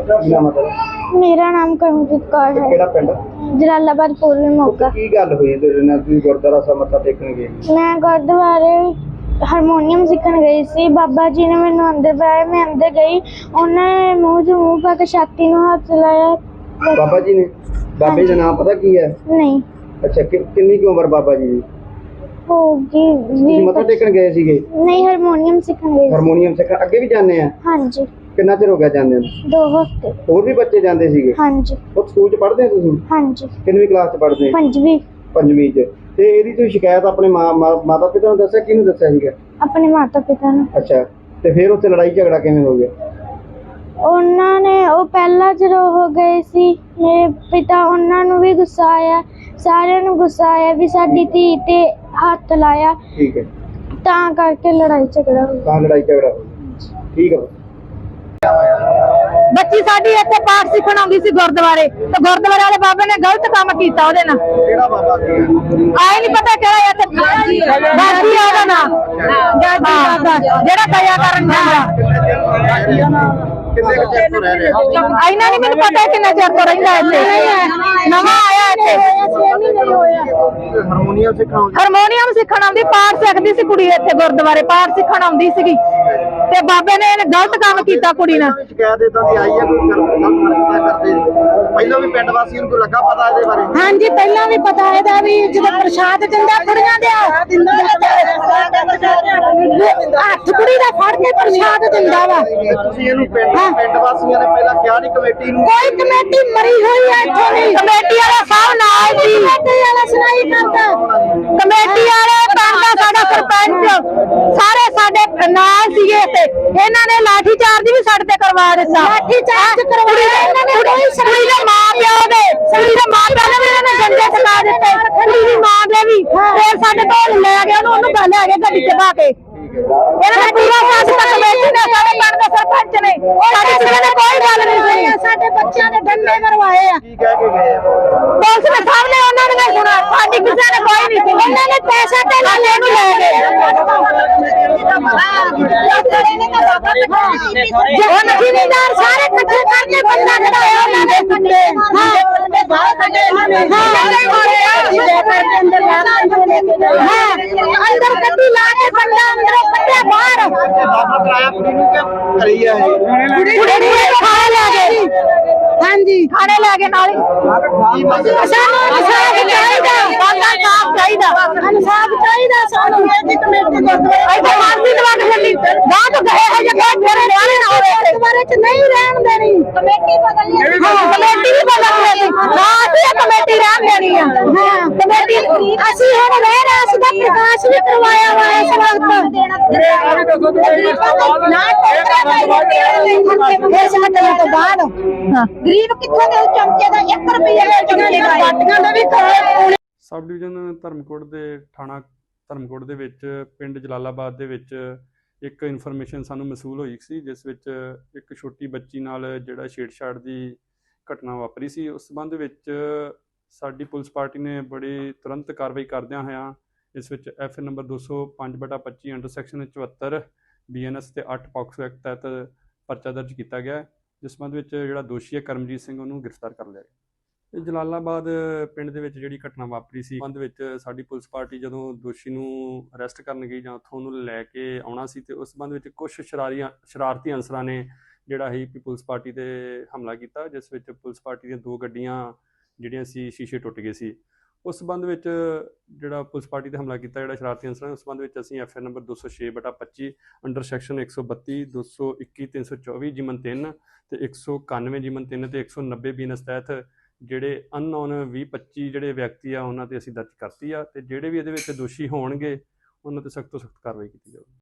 ਕੀ ਨਾਮ ਹੈ ਤੇਰਾ ਮੇਰਾ ਨਾਮ ਕਰਮਜੀਤ ਕੌਰ ਹੈ। ਕਿਹੜਾ ਪਿੰਡ? ਜਲਾਲਾਬਾਦ ਪੂਰਬੀ ਮੋਗਾ ਕੀ ਗੱਲ ਹੋਈ ਤੇਰੇ ਨਾਲ? ਤੁਸੀਂ ਗੁਰਦੁਆਰਾ ਸਾਹਿਬ ਮੱਥਾ ਟੇਕਣ ਗਏ? ਮੈਂ ਗੁਰਦੁਆਰੇ ਹਾਰਮੋਨੀਅਮ ਸਿੱਖਣ ਗਈ ਸੀ। ਬਾਬਾ ਜੀ ਨੇ ਮੈਨੂੰ ਅੰਦਰ ਬੁਲਾਇਆ ਮੈਂ ਅੰਦਰ ਗਈ। ਉਹਨਾਂ ਨੇ ਮੂੰਹ 'ਚ ਮੂੰਹ ਪਾ ਕੇ ਛਾਤੀ ਨੂੰ ਹੱਥ ਲਾਇਆ। ਬਾਬਾ ਜੀ ਨੇ? ਬਾਬੇ ਦਾ ਨਾਮ ਪਤਾ ਕੀ ਹੈ? ਨਹੀਂ। ਅੱਛਾ ਕਿ- ਕਿੰਨੀ ਕੁ ਉਮਰ ਬਾਬਾ ਜੀ ਦੀ? ਹੋਗੀ ਤੁਸੀਂ ਮੱਥਾ ਟੇਕਣ ਗਏ ਸੀਗੇ? ਨਹੀਂ ਹਾਰਮੋਨੀਅਮ ਸਿੱਖਣ ਗਈ ਸੀ। ਹਾਰਮੋਨੀਅਮ ਸਿੱਖਣ ਅੱਗੇ ਵੀ ਜਾਂਦੇ ਆ? ਹਾਂਜੀ। ਕਿੰਨਾ ਚਿਰ ਹੋ ਗਿਆ ਜਾਂਦੇ ਨੂੰ? ਦੋ ਹਫ਼ਤੇ। ਹੋਰ ਵੀ ਬੱਚੇ ਜਾਂਦੇ ਸੀਗੇ? ਹਾਂਜੀ। ਉਹ ਸਕੂਲ ਚ ਪੜ੍ਹਦੇ ਆ ਤੁਸੀਂ? ਹਾਂਜੀ। ਕਿੰਨਵੀਂ ਕਲਾਸ ਚ ਪੜ੍ਹਦੇ? ਆ ਪੰਜਵੀਂ। ਪੰਜਵੀਂ ਚ। ਤੇ ਇਹਦੀ ਤੁਸੀਂ ਸ਼ਿਕਾਇਤ ਆਪਣੇ ਮਾਂ ਮਾਂ- ਮਾਤਾ ਪਿਤਾ ਨੂੰ ਦੱਸਿਆ? ਕਿਹਨੂੰ ਦੱਸਿਆ ਸੀਗਾ? ਆਪਣੇ ਮਾਤਾ ਪਿਤਾ ਨੂੰ। ਅੱਛਾ। ਤੇ ਫਿਰ ਉੱਥੇ ਲੜਾਈ ਝਗੜਾ ਕਿਵੇਂ ਹੋ ਗਿਆ? ਉਹਨਾਂ ਨੇ ਉਹ ਪਹਿਲਾਂ ਜਦੋਂ ਹੋ ਗਏ ਸੀ ਮੇਰੇ ਪਿਤਾ ਉਹਨਾਂ ਨੂੰ ਵੀ ਗੁੱਸਾ ਆਇਆ। ਸਾਰਿਆਂ ਨੂੰ ਗੁੱਸਾ ਆਇਆ ਵੀ ਸਾਡੀ ਧੀ ਤੇ ਹੱਥ ਲਾਇਆ। ਠੀਕ ਹੈ। ਤਾਂ ਕਰਕੇ ਲੜਾਈ ਝਗੜਾ ਹੋ ਗਿਆ। ਤਾਂ ਲੜਾਈ ਝਗੜਾ ਹੋ ਗਿਆ। ਠੀਕ ਹੈ। ਬੱਚੀ ਸਾਡੀ ਇੱਥੇ ਪਾਠ ਸਿੱਖਣ ਆਉਂਦੀ ਸੀ ਗੁਰਦੁਆਰੇ। ਤੇ ਗੁਰਦੁਆਰੇ ਵਾਲੇ ਬਾਬੇ ਨੇ ਗਲਤ ਕੰਮ ਕੀਤਾ ਉਹਦੇ ਨਾਲ। ਕਿਹੜਾ ਬਾਬਾ ਸੀ? ਆਏ ਨਹੀਂ ਪਤਾ ਕਿਹੜਾ ਇੱਥੇ ਬਾਜੀ ਉਹਦਾ ਨਾਮ ਬਾਬਾ ਜਿਹੜਾ ਦਇਆ ਕਰਨ ਜਾਂਦਾ ਕਿੰਨੇ ਕੁ ਚਿਰ ਤੋਂ ਰਹਿ ਰਿਹਾ? ਇਹਨਾਂ ਨਹੀਂ ਮੈਨੂੰ ਪਤਾ ਕਿੰਨਾ ਚਿਰ ਤੋਂ ਰਹਿੰਦਾ ਇੱਥੇ। ਨਵਾਂ ਆਇਆ ਇੱਥੇ। ਹਾਰਮੋਨੀਅਮ ਸਿਖਾਉਂਦੇ ਹਾਰਮੋਨੀਅਮ ਸਿੱਖਣ ਆਉਂਦੀ ਪਾਠ ਸਿੱਖਦੀ ਸੀ ਕੁੜੀ ਇੱਥੇ ਗੁਰਦੁਆਰੇ। ਪਾਠ ਸਿੱਖਣ ਆਉਂਦੀ ਸੀਗੀ। ਤੇ ਬਾਬੇ ਨੇ ਇਹਨੇ ਗਲਤ ਕੰਮ ਕੀਤਾ ਕੁੜੀ ਨਾਲ ਸ਼ਿਕਾਇਤ ਇਦਾਂ ਦੀ ਆਈ ਹੈ ਕੋਈ ਕਰਦੇ ਪਹਿਲਾਂ ਵੀ ਪਿੰਡ ਵਾਸੀਆਂ ਨੂੰ ਕੋਈ ਲੱਗਾ ਪਤਾ ਇਹਦੇ ਬਾਰੇ ਹਾਂਜੀ ਪਹਿਲਾਂ ਵੀ ਪਤਾ ਇਹਦਾ ਵੀ ਜਦੋਂ ਪ੍ਰਸ਼ਾਦ ਦਿੰਦਾ ਕੁੜੀਆਂ ਦੇ ਹੱਥ ਕੁੜੀ ਦਾ ਫੜ ਕੇ ਪ੍ਰਸ਼ਾਦ ਦਿੰਦਾ ਵਾ ਤੁਸੀਂ ਇਹਨੂੰ ਪਿੰਡ ਪਿੰਡ ਵਾਸੀਆਂ ਨੇ ਪਹਿਲਾਂ ਕਿਹਾ ਨਹੀਂ ਕਮੇਟੀ ਨੂੰ ਕੋਈ ਕਮੇਟੀ ਮਰੀ ਹੋਈ ਹੈ ਇੱਥੇ ਨਹੀਂ ਕਮੇਟੀ ਵਾਲਾ ਸਭ ਨਾਲ ਸੀ ਕਮੇਟੀ ਵਾਲਾ ਸੁਣਾਈ ਕਰਦਾ ਕਮੇਟੀ ਵਾਲੇ ਪਿੰਡ ਦਾ ਸਾਡਾ ਸਰਪੰਚ ਸਾਰੇ ਸਾਡੇ ਨਾਲ ਸੀਗੇ ਤੇ ਇਹਨਾਂ ਨੇ ਲਾਠੀ ਚਾਰਜ ਵੀ ਸਾਡੇ ਤੇ ਕਰਵਾ ਦਿੱਤਾ। ਲਾਠੀ ਚਾਰਜ ਕਰਵਾਇਆ ਇਹਨਾਂ ਨੇ ਕੋਈ ਕੁੜੀ ਦੇ ਮਾਂ ਪਿਓ ਦੇ ਕੁੜੀ ਦੇ ਮਾਂ ਪਿਓ ਨੇ ਵੀ ਇਹਨਾਂ ਨੇ ਜੰਡੇ ਚਲਾ ਦਿੱਤੇ। ਕੁੜੀ ਦੀ ਮਾਂ ਦੇ ਵੀ। ਫਿਰ ਸਾਡੇ ਕੋਲ ਲੈ ਗਏ ਉਹਨੂੰ ਉਹਨੂੰ ਗੱਲ ਆ ਗਏ ਗੱਡੀ ਚ ਪਾ ਕੇ। ਇਹਨਾਂ ਨੇ ਪੂਰਾ ਸਾਥ ਤੱਕ ਕਮੇਟੀ ਨੇ ਸਾਡੇ ਪਿੰਡ ਦੇ ਸਰਪੰਚ ਨੇ। ਸਾਡੀ ਕਿਸੇ ਨੇ ਕੋਈ ਗੱਲ ਨਹੀਂ ਸੁਣੀ। ਸਾਡੇ ਬੱਚਿਆਂ ਦੇ ਡੰਡੇ ਮਰਵਾਏ ਆ। ਕੀ ਕਹਿ ਕੇ ਗਏ? ਪੁਲਿਸ ਨੇ ਸਾਹਮਣੇ ਉਹਨਾਂ ਨੇ ਸੁਣਾ ਸਾਡੀ ਕਿਸੇ ਨੇ ਕੋਈ ਨਹੀਂ ਸੁਣੀ। ਉਹਨਾਂ ਨੇ ਪੈਸਾ ਤੇ ਲੈ ਲੈ ਗਏ। ਹੁਣ ਜ਼ਿਮੀਂਦਾਰ ਸਾਰੇ ਇਕੱਠੇ ਕਰਕੇ ਬੰਦਾ ਕਢਾਇਆ ਉਹਨਾਂ ਦੇ ਕੁੰਡੇ। ਹਾਂ। ਹਾਂ। ਅੰਦਰ ਗੱਡੀ ਲਾ ਕੇ ਬੰਦਾ ਅੰਦਰੋਂ ਕੱਢਿਆ ਬਾਹਰ। ਦਾਖਲ ਕਰਾਇਆ ਕੁੜੀ ਨੂੰ ਕਿ ਕਰੀ ਆ ਇਹ ਕੁੜੀ ਨੂੰ ਖਾਣੇ ਲੈ ਗਏ ਖਾਣੇ ਲੈ ਨਾਲ ਕੀ ਮੰਗ ਸਾਨੂੰ ਇਨਸਾਫ ਚਾਹੀਦਾ। ਬੰਦਾ ਸਾਫ਼ ਚਾਹੀਦਾ। ਇਨਸਾਫ ਚਾਹੀਦਾ ਸਾਨੂੰ। ਇਹ ਕਮੇਟੀ ਗੁਰਦੁਆਰੇ ਇੱਥੇ ਮਾਰਦੀ ਦਵਾਨ ਚੱਲੀ ਗਾਂ ਤੋਂ ਗਏ ਹੈ ਜੇ ਕੋਈ ਫਿਰ ਨਾ ਹੋਵੇ। ਗੁਰਦੁਆਰੇ ਚ ਨਹੀਂ ਰਹਿਣ ਦੇਣੀ। ਕਮੇਟੀ ਬਦਲਣੀ ਕਮੇਟੀ ਵੀ ਬਦਲ ਦੇਣੀ ਨਾ ਅਸੀਂ ਇਹ ਕਮੇਟੀ ਰਹਿਣ ਦੇਣੀ ਆ ਹਾਂ ਕਮੇਟੀ ਅਸੀਂ ਹੁਣ ਰਹਿ ਰਹੇ ਅਸੀਂ ਤਾਂ ਪ੍ਰਕਾਸ਼ ਵੀ ਕਰਵਾਇਆ ਵਾ ਇਸ ਵਕਤ ਨਾ ਇਸ ਮਟਲੇ ਤੋਂ ਬਾਅਦ ਹਾਂ ਗਰੀਬ ਕਿੱਥੋਂ ਦੇ ਚਮਚੇ ਦਾ? 1 ਰੁਪਏ ਦੇ ਚਮਚੇ ਦਾ ਬਾਟੀਆਂ ਦਾ ਵੀ ਖਾਏ ਸਬ ਡਿਵੀਜ਼ਨ ਧਰਮਕੋਟ ਦੇ ਥਾਣਾ ਧਰਮਕੋਟ ਦੇ ਵਿੱਚ ਪਿੰਡ ਜਲਾਲਾਬਾਦ ਦੇ ਵਿੱਚ ਇੱਕ ਇਨਫੋਰਮੇਸ਼ਨ ਸਾਨੂੰ ਮਸੂਲ ਹੋਈ ਸੀ ਜਿਸ ਵਿੱਚ ਇੱਕ ਛੋਟੀ ਬੱਚੀ ਨਾਲ ਜਿਹੜਾ ਛੇੜਛਾੜ ਦੀ ਘਟਨਾ ਵਾਪਰੀ ਸੀ। ਉਸ ਸੰਬੰਧ ਵਿੱਚ ਸਾਡੀ ਪੁਲਿਸ ਪਾਰਟੀ ਨੇ ਬੜੀ ਤੁਰੰਤ ਕਾਰਵਾਈ ਕਰਦਿਆਂ ਹੋਇਆਂ ਇਸ ਵਿੱਚ F number 205/25 under section 74 BNS ਤੇ 8 ਪੌਕਸੋ ਐਕਟ ਤਹਿਤ ਪਰਚਾ ਦਰਜ ਕੀਤਾ ਗਿਆ ਜਿਸ ਸੰਬੰਧ ਵਿੱਚ ਜਿਹੜਾ ਦੋਸ਼ੀ ਹੈ ਕਰਮਜੀਤ ਸਿੰਘ ਉਹਨੂੰ ਗ੍ਰਿਫਤਾਰ ਕਰ ਲਿਆ ਗਿਆ। ਇਹ ਜਲਾਲਾਬਾਦ ਪਿੰਡ ਦੇ ਵਿੱਚ ਜਿਹੜੀ ਘਟਨਾ ਵਾਪਰੀ ਸੀ ਸੰਬੰਧ ਵਿੱਚ ਸਾਡੀ ਪੁਲਿਸ ਪਾਰਟੀ ਜਦੋਂ ਦੋਸ਼ੀ ਨੂੰ ਅਰੈਸਟ ਕਰਨ ਗਈ ਜਾਂ ਉੱਥੋਂ ਉਹਨੂੰ ਲੈ ਕੇ ਆਉਣਾ ਸੀ ਤੇ ਉਸ ਸੰਬੰਧ ਵਿੱਚ ਕੁਝ ਸ਼ਰਾਰੀਆਂ, ਸ਼ਰਾਰਤੀ ਅਨਸਰਾਂ ਨੇ ਜਿਹੜਾ ਹੀ ਪੁਲਿਸ ਪਾਰਟੀ ਤੇ ਹਮਲਾ ਕੀਤਾ, ਜਿਸ ਵਿੱਚ ਪੁਲਿਸ ਪਾਰਟੀ ਦੀਆਂ ਦੋ ਗੱਡੀਆਂ ਜਿਹੜੀਆਂ ਸੀ ਸ਼ੀਸ਼ੇ ਟੁੱਟ ਗਏ ਸੀ। ਉਸ ਸੰਬੰਧ ਵਿੱਚ ਜਿਹੜਾ ਪੁਲਿਸ ਪਾਰਟੀ ਤੇ ਹਮਲਾ ਕੀਤਾ, ਜਿਹੜਾ ਸ਼ਰਾਰਤੀ ਅਨਸਰਾਂ ਨੇ, ਉਸ ਸੰਬੰਧ ਵਿੱਚ ਅਸੀਂ ਐਫ ਨੰਬਰ 206/25 ਅੰਡਰ ਸੈਕਸ਼ਨ 132 221 324 ਜਿਮਨ 3 ਤੇ 191 ਜਿਮਨ 3 ਤੇ 190 ਬੀਨਸ ਤਹਿਤ ਜਿਹੜੇ ਅਨਨੋਨ 20 25 ਜਿਹੜੇ ਵਿਅਕਤੀ ਆ, ਉਹਨਾਂ ਤੇ ਅਸੀਂ ਦਰਜ ਕਰਤੀ ਆ ਤੇ ਜਿਹੜੇ ਵੀ ਇਹਦੇ ਵਿੱਚ ਦੋਸ਼ੀ ਹੋਣਗੇ, ਉਹਨਾਂ ਤੇ ਸਖਤ ਤੋਂ ਸਖਤ ਕਾਰਵਾਈ ਕੀਤੀ ਜਾਵੇਗੀ